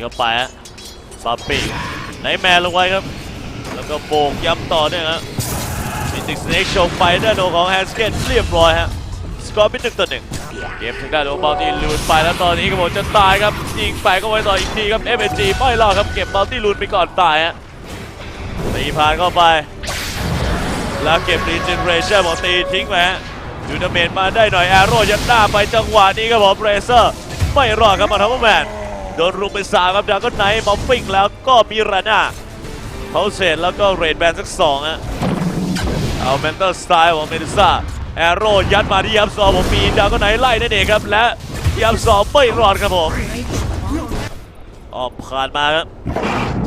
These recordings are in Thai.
เข้าไปฮะซาปี้ไนท์แมนลงไว้ครับ แล้วก็โบกย้ำต่อเนี่ยฮะมิติกสเน็กโชว์ไปด้านโนของแฮนสเกตเรียบร้อยฮะสกอร์เป็นหนึ่งต่อหนึ่งเกมทางด้านโอบาลตี้ลูนไปแล้วตอนนี้ครับผมจะตายครับยิงไปก็ไว้ต่ออีกทีครับ f อ g ไม่รอดครับเก็บบาลตี้ลูนไปก่อนตายฮะตีผ่านเข้าไป แล้วเก็บรีเจนเรชั่นของตีทิ้งไปฮะยูนาเมนมาได้หน่อยแอโร่ยัดหน้าไปจังหวะนี้ครับผมเรเซอร์ไม่รอดครับมาทัพแมน โดนรุมไปสามครับดาก็ไนท์บอมฟิงแล้วก็มีราน่าเขาเสร็จแล้วก็เรดแบนสักสองฮะเอาเมนเตอร์สไตล์ของเมดูซ่าแอโร่ยัดมาที่ยับซอผมมีดาวก็ไหนไล่นั่นเองครับและยับซอไม่รอดครับผมออกผ่านมาครับ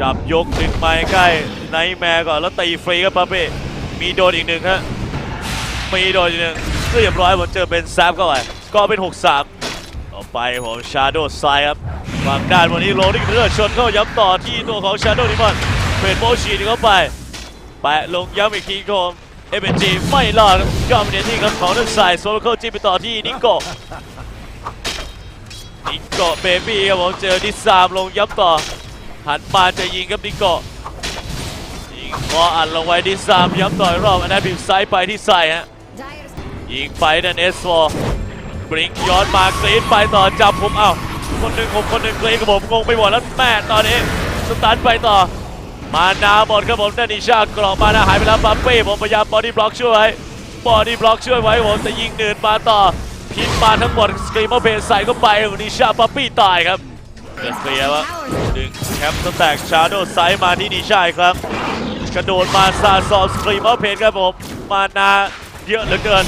จับยกดึงไม้ใกล้ไนท์แมร์ก่อนแล้วตีฟรีครับปาเป้มีโดนอีกหนึ่งฮะมีโดนอีกหนึ่งเรียบร้อยผมเจอเป็นแซฟเข้าไปก็เป็น 6-3ต่อไปผมชาโดว์ไซครับ ฝั่งด้านวันนี้โรลิงเลือชนเข้าย้ำต่อที่ตัวของชาโดว์นิมอนเฟรนโมชีเข้าไปแปะลงย้ำอีกทีครับเอเบจีไม่รอดครับยอมเดนที่ครับของนักสายโซโลเข้าจิ้มไปต่อที่นิโกนิโกเบบี้ครับผมเจอดิสามลงย้ำต่อหันมาจะยิงครับนิโกยิงพออัดลงไว้ดิสามย้ำต่อรอบอันนั้นบีบซ้ายไปที่ใส่ฮะยิงไปนั่นเอสโฟบริงย้อนมากรีดไปต่อจับผมเอ้า คนหนึ่งผมคนหนึ่งกรีดกับผมงงไปหมดแล้วแม่ตอนนี้สตันไปต่อ มานาหมดครับผมดานนิชากรอบมานาหายไปแล้วปัปเป้ผมพยายามบอดี้บล็อกช่วยบอดี้บล็อกช่วยไว้ผมแต่ยิงเดินมาต่อพินมาทั้งหมดสกรีมเมอร์เพนใส่เข้าไปนิชาปัปปี้ตายครับเกิดเคลียร์วะดึงแคปสแต็กชาโดไซด์มาที่นิชาครั้งกระโดดมาซาซอมสกรีมเมอร์เพนครับผมมานาเยอะเหลือเกิน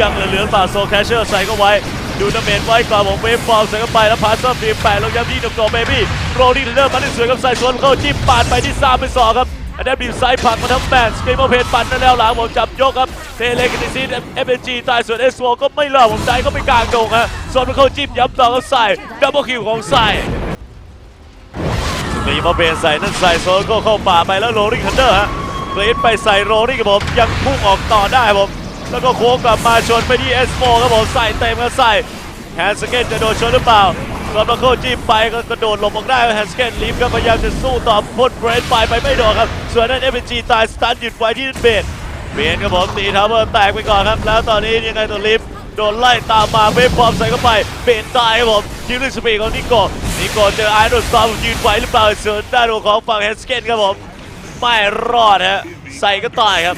ยังเหลือๆป่าโซแคชเชอร์ใส่เข้าไว้ ดูน้ำเมนไว้ก่อนผมเวฟบอลใส่เข้าไปแล้วพาสเซอร์ทีแปะลงย้ำที่หนุ่มโตเบบี้โรดี้เดอร์มาได้สวยกับใส่สวนเข้าจิ้มปาดไปที่ซามไปสอครับอันนั้นบีบซ้ายผลักมาทั้งแมนสกรีมเพนปั่นนั่นแล้วหลังผมจับยกครับเทเลกันดิซีเอฟเอจีตายส่วนเอสโวก็ไม่รอดผมใจก็ไปกลางตรงฮะส่วนมันเข้าจิ้มย้ำต่อก็ใส่ดับเบิลคิวของใส่สกีมเพนใส่นั่นใส่โซนก็เข้าป่าไปแล้วโรดี้คันเดอร์ฮะเกรดไปใส่โรดี้กับผมยังพุ่งออกต่อได้ผม แล้วก็โค้งกลับมาชนไปที่เอสโฟครับผมใส่เต็มกันใส่แฮนสเกตจะโดนชนหรือเปล่าก็มาเข้าจิ้มไปก็กระโดดหลบออกได้แฮนสเกตลีฟก็พยายามจะสู้ต่อพ่นเบรนไปไปไม่โดนครับ ส่วนนั้นเอฟจีตายสตันหยุดไว้ที่เบนเบนครับผมตีทาวเวอร์แตกไปก่อนครับ แล้วตอนนี้ยังไงตัวลีฟโดนไล่ตามมาเวฟบอมใส่เข้าไปเบนตายครับผมยิงด้วยสปีดของนิโก้นิโก้เจอไอรอนซอมยืนไหวหรือเปล่าส่วนด้านของฝั่งแฮนสเกตครับผมไม่รอดฮะใส่ก็ตายครับ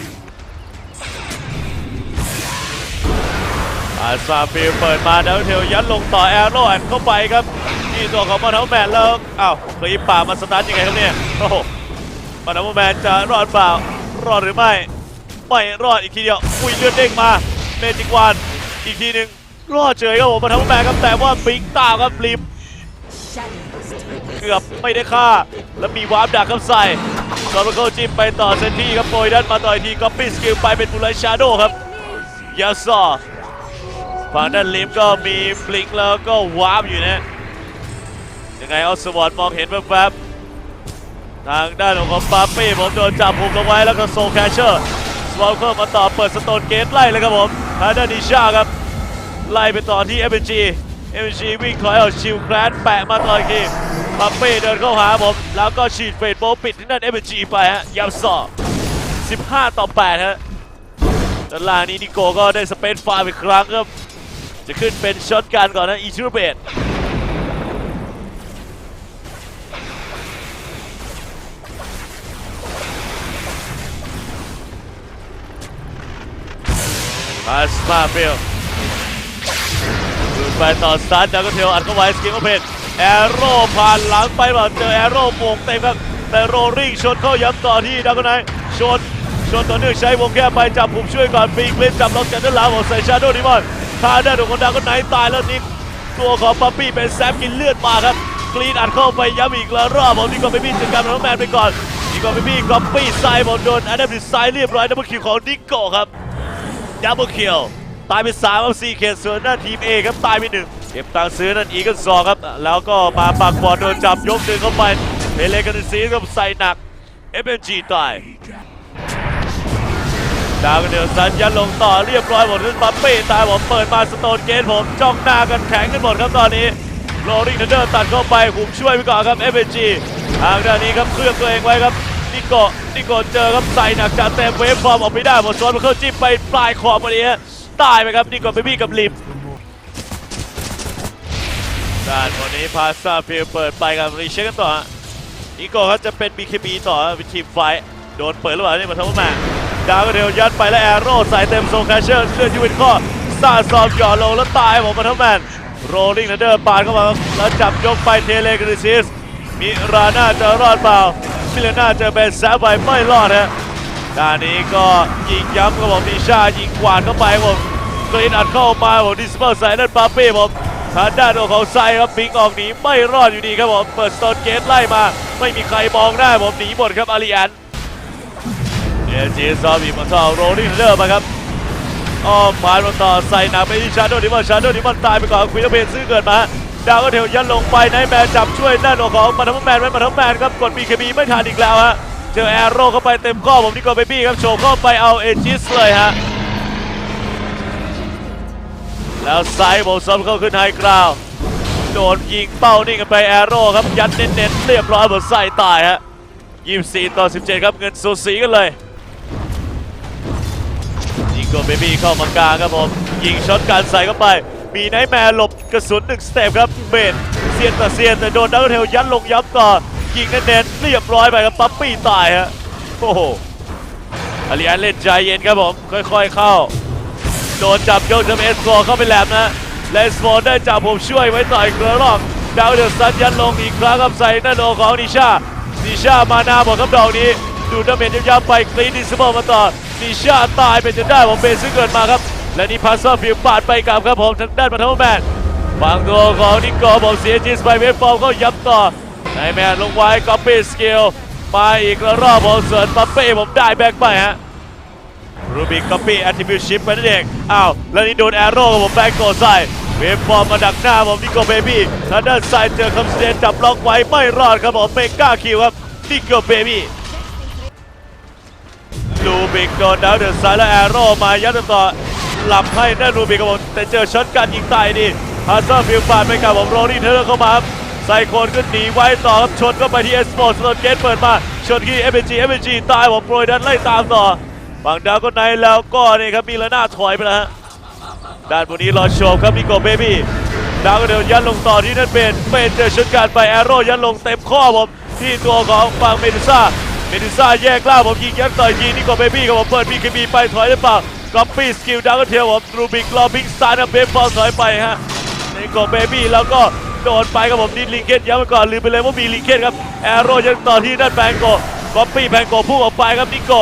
อาซาฟิลเปิดมาดาวเทลยัดลงต่อแอโร่แอนเข้าไปครับที่ตัวของมาเทลแมนแล้วอ้าวคลีป่ามาสตาร์ทยังไงครับเนี่ยโอ้โหมาเทลแมนจะรอดเปล่ารอดหรือไม่ไม่รอดอีกทีเดียวอุ้ยเลือดเด้งมาเมจิกวานอีกทีหนึ่งรอดเฉยครับผมมาเทลแมนครับแต่ว่าปิงตาครับริมเกือบไม่ได้ฆ่า แล้วมีวาร์ปดักครับใส่ซอร์เคิลจิ้มไปต่อเซนที่ครับโปรยดันมาต่อยทีก็ปี้สกิลไปเป็นบูไลชาโดครับยาซอ ฝั่งด้านลิฟก็มีบลิงก์แล้วก็วาร์ปอยู่นะยังไงเอาสวอตมองเห็นแวบๆทางด้านของปาเป้ผมโดนจับหุมลงไว้แล้วก็โซแคชเชอร์สวอลเคิลมาต่อเปิดสโตนเกตไล่เลยครับผมทางด้านดิชาครับ ไล่ไปต่อที่เอ g จีเอ g จีวิ่งถอยเอาชิลแครนแปะมาต่ออีกทีปาเป้เดินเข้าหาผม แล้วก็ฉีดเฟดโบว์ปิดที่นั่นเอ g จีไปฮะยับสอบ15 ต่อ 8 ฮะด้านล่างนี้นิโก้ก็ได้สเปซฟาร์อีกครั้งครับ จะขึ้นเป็นช็อตการก่อนนะอีชูเบตมาสมาเบลดูไปต่อสตาร์ทจากก็เทลอัดเข้าไว้สกิลโอเพนแอโร่ผ่านหลังไปก่อนเจอแอโร่โป่งเต็มครับ แต่โรลริ่งชนเข้าย้ำต่อที่ดักไนชนชนต่อเนื่องใช้วงแก้ไปจับผมช่วยก่อนปีกลิฟจับล็อกจากด้านหลังของใส่ชาโดนิมอน ทางด้านของคนดังก็ไหนตายแล้วนิดตัวของปั๊ปปี้เป็นแซมกินเลือดมาครับกรีนอัดเข้าไปย้ำอีกแล้วรอบผมนี่ก็ไม่มีจัดการน้องแมนไปก่อนนี่ก็ไม่มีก๊อปปี้ไซด์บอลโดนอันดับที่ไซด์เรียบร้อยดับเบิลคิวของนิโก้ครับดับเบิลคิวตายไป3ครับ4เขตส่วนหน้าทีม A ครับตายไปหนึ่งเก็บตังค์ซื้อนั่นอีกกันสองครับ แล้วก็มาปักบอลโดนจับยกดึงเข้าไปเทเลกันซีครับใส่หนัก FNG ตาย ดาวกันเดือดสัญญาลงต่อเรียบร้อยหมดขึ้นปั๊ปปี้ตายผมเปิดมาสโตนเกตผมจ้องหน้ากันแข็งกันหมดครับตอนนี้โรลิงเทนเดอร์ตัดเข้าไปหุมช่วยไปก่อนครับ f อ g ทางด้านนี้ครับเคลื่อนตัวเองไว้ครับนิโกะนิโกะเจอครับใส่หนักจัดเต็มเวฟฟอร์มออกไม่ได้หมดโซนมาเข้าจิ้มไปปลายขอบพอดีฮะตายไปครับนิโกะเบบี้กับลิมด้านวันนี้พาซาฟิลเปิดไปกับรีเช็คกันต่อนิโกะครับจะเป็น BKB ต่อฮะเป็นทีมไฟท์โดนเปิดหรือเปล่านี่มาทำมา ดาวก็เดียวยัดไปแล้วแอโร่ใส่เต็มโซนแคชเชอร์เลือดที่วินข้อซาซอมหย่อนลงแล้วตายผมมาทั้งแมนโรลลิงเดอร์ปาดเข้ามาแล้วจับยกไปเทเลกริซิสมิราน่าจะรอดเปล่ามิเลน่าจะเป็นแซฟไปไม่รอดฮะด้านนี้ก็ยิงย้ำครับผมนิชายิงกวาดเข้าไปผมกรีนอัดเข้ามาผมดิสเปอร์ใส่นั่นปาเป้ผมทางด้านตัวของไซครับปิงออกหนีไม่รอดอยู่ดีครับผมเปิดสโตนเกตไล่มา ไม่มีใครมองได้าผมหนีหมดครับอาริอัน เอจีซอบีมาต่อโรลลิงเดอร์มาครับอ้อมผ่านมาต่อใส่หนักไปที่ชาโดดิมอนชาโดดิมอนตายไปก่อนควีนเพนซื้อเกิดมาดาวก็เทลยันลงไปไนท์แมนจับช่วยหน้าหนวของมาทัมแมนไว้มาทัมแมนครับกดบีเคบีไม่ทันอีกแล้วฮะเจอแอโร่เข้าไปเต็มข้อผมนี่ก็เบบี้ครับโชว์เข้าไปเอาเอจิสเลยฮะแล้วไซด์โบซัมเข้าขึ้นไฮกราวโดนยิงเป้านี่กันไปแอโร่ครับยัดเน้นๆเรียบร้อยหมดใส่ตายฮะ24 ต่อ 17 ครับเงินสูสีกันเลย โกเบบี้เข้ามากลางครับผม ยิงช็อตการใส่เข้าไป มีไนท์แมร์หลบกระสุนหนึ่งสเต็ปครับเบนเซียนต่อเซียนแต่โดนดักเทลยัดลงย้ำต่อยิงเน้นเรียบร้อยไปครับปั๊ปปี้ตายฮะโอ้โหอาริอันเล่นใจเย็นครับผม ค่อยๆเข้า โดนจับโยกจะเป็นเอสโฟเข้าไปแหลมนะเลสโฟได้จับผมช่วยไว้ต่อยกระรอกดาวเดอร์ซันยัดลงอีกครั้งครับใส่หน้าโดของนิชานิชามานาหมดครับดอกนี้ ดูดาเมจย้ำๆไปกรีนดิสเบอร์มาต่อ นิชาตายไปจนได้ผมเบนซึ่งเกิดมาครับ และนี่พาสเซอร์ฟิลปาดไปกลับครับผมทางด้านมาทัมแมนฝั่งตัวของนิโก้ผมเสียจีสไปเวฟฟอร์มก็ย้ำต่อไนแมนลงไว้ก๊อปปี้สกิลมาอีกระรอบผมเสริร์ปัปเป้ผมได้แบ็กไปฮะรูบิกก๊อปปี้แอตทิบิวชิปไปนั่นเองอ้าวแล้วนี่โดนแอโร่กับผมแบงโกใส่เวฟฟอร์มมาดักหน้าผมนิโกเบบี้ทางด้านซ้ายเจอคำเสนจับล็อกไว้ไม่รอดครับผมเมก้าคิวครับนิโกเบบี้ ลูบิกโดนดาวเดือดซ้ายแล้วแอโร่มายัดต่อหลับให้นั่ลูบิกครับผมแต่เจอช็อตการยิงตายดีฮาร์เซอร์ฟิลปาดไปกับผมโรนี่เทเลอร์เข้ามาครับไซโคนก็หนีไว้ต่อครับชนเข้าไปที่เอสโปร์สโตนเกตเปิดมาชนที่เอเบจีเอเบจีตายผมโปรยดันไล่ตามต่อฝั่งดาวก็ในแล้วก็นี่ครับมีละหน้าถอยไปแล้วฮะด้านบนนี้รอโชว์ครับนิโกเบบี้ดาวก็เดินยันลงต่อที่นั่นเป็นเป็นเจอชุดการไปแอโร่ยันลงเต็มข้อผมที่ตัวของฝั่งเมดูซ่า เมดูซ่าแยกล่างผมยิงยันต่อยยิงนิโกเบบี้กับผมเปิดบีเคบีไปถอยหรือเปล่าก๊อปปี้สกิลดาวก็เทียวผมรูบิกรอพิกซานะเบฟบอลถอยไปฮะนิโกเบบี้แล้วก็โดนไปครับผมนี่ลิงเกตย้ำไปก่อนลืมไปเลยว่ามีลิงเกตครับแอโร่ยังต่อที่นั่นแพงโกก๊อปปี้แพงโกพุ่งออกไปครับนิโก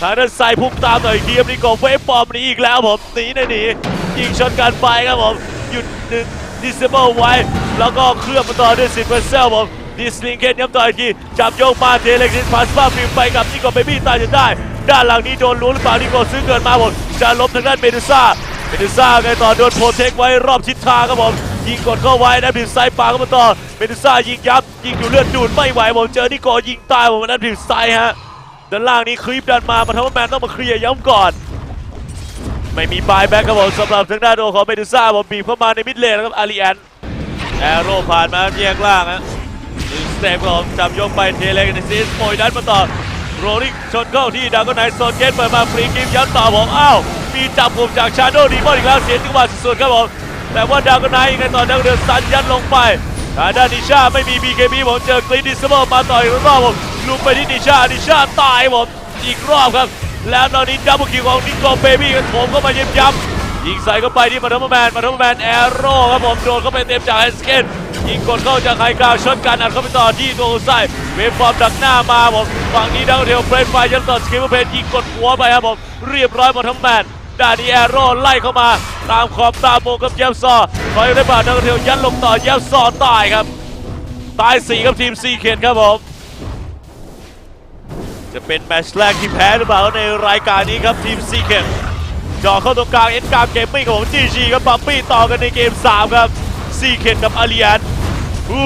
ทางด้านซ้ายพุ่งตามต่ออีกทีครับนี่ก็เวฟปอมหนีอีกแล้วผมหนีได้หนียิงชนกันไปครับผมหยุดดิสเบิลไว้แล้วก็เคลื่อนมาต่อด้วยสิบเปอร์เซ็นต์ผม ดิสลิงเกตย้ำต่ออีกทีจับโยกมาเทเล็กนิสพาสป้าฟิลไปกับนี่ก็เบบี้ตายจนได้ ด้านหลังนี้โดนล้วงหรือเปล่านี่ก็ซื้อเกินมาผมดจะล้มทางด้านเมดูซ่าเมดูซ่าไงต่อโดนโปรเทคไว้รอบชิดทางครับผมยิงกดเข้าไว้นะผิวซ้ายปาเข้ามาต่อเมดูซ่ายิงยับยิงอยู่เลือดดูดไม่ไหวผมเจอนี่ก็ยิงตายผมนั้นผิวซ้ายฮะด้านล่างนี้คลิปดันมามาทำให้แมนต้องมาเคลียร์ย้ำก่อนไม่มีบายแบ็กครับผมสำหรับทางด้านโดของเมดูซ่าผมบีบเข้ามาในมิดเลนนะครับอารีแอนแอโร่ผ่านมาแยกล่างฮะหนึ่ง สเต็ปครับจับยกไปเทเลกันซิสโมยดันมาต่อโรลิงชนเข้าที่ดาวก็ไนโซนเกตเปิดมาฟรีกิฟย้ำต่อผมอ้าวมีจับผมจากชาโดดีมอนอีกแล้วเสียจังหวะสุดๆครับผมแต่ว่าดาวก็ไนยังไงต่อดาวเดือดซันยัดลงไปทางด้านนิชาไม่มี BKB ผมเจอกรีดิสเบิลมาต่อยอีกรอบผมลุกไปที่นิชานิชาตายผมอีกรอบครับ แล้วตอนนี้ดับเบิลคิวของนิโกเบบี้กันผมเข้ามาเย็บย้ำ ยิงใส่เข้าไปที่มาทัมแมนมาทัมแมนแอโร่ครับผมโดนเข้าไปเต็มจากแฮสเกนยิงกดเข้าจากไฮกราวช็อตการอัดเข้าไปต่อที่ตัวอุไซเวฟฟอร์มดักหน้ามาผมฝั่งนี้ดังเทลเฟรนไฟยันต่อสกิลเพนยิงกดหัวไปครับผมเรียบร้อยมาทัมแมนดานีแอโร่ไล่เข้ามาตามขอบตามโมกับเยบซอถอยได้บาดดังเทลยันลงต่อเยบซอตายครับ ตายสี่กับทีมซีเคนครับผมจะเป็นแมตช์แรกที่แพ้หรือเปล่าในรายการนี้ครับทีมซีเคน จอเข้าตรงกลางเอ็นการเกมมิ่งของจีจีครับปัปปี้ต่อกันในเกม 3 ครับซีเคนกับอาริยันอู้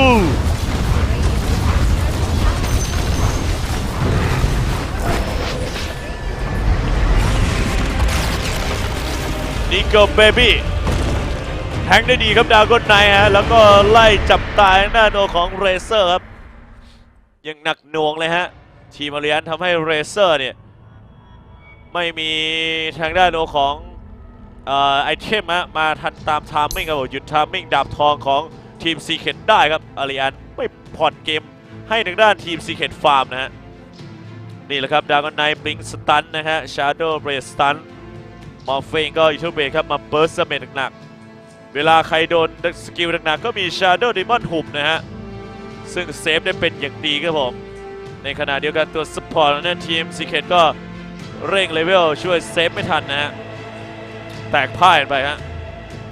นิโกเบบี้แทงได้ดีครับดาวกอนไนฮะแล้วก็ไล่จับตายหน้าโนของเรเซอร์ครับ ยังหนักหน่วงเลยฮะ ทีมอาริยันทำให้เรเซอร์เนี่ย ไม่มีทางด้านโนของไอเทมฮะมาทันตามทามมิ่งครับหยุดทามมิ่งดาบทองของทีมซีเ e นได้ครับอาริยันไม่ผ่อนเกมให้ทางด้านทีมซีเ e นฟาร์มนะฮะนี่แหละครับดากอนไนบลิงสตันนะฮะชาร์โดเบรสตันมอร์เฟงก็ยูทูบเบรครับมาเบิร์สเมนหนักๆเวลาใครโดนสกิลหนักๆก็มีชาร์โดดิมอนหุบนะฮะซึ่งเซฟได้เป็นอย่างดีครับผมในขณะเดียวกันตัวสปอร์ตนั้นทีมซีเคทก็ เร่งเลเวลช่วยเซฟไม่ทันนะฮะแตกพ่ายไปฮะ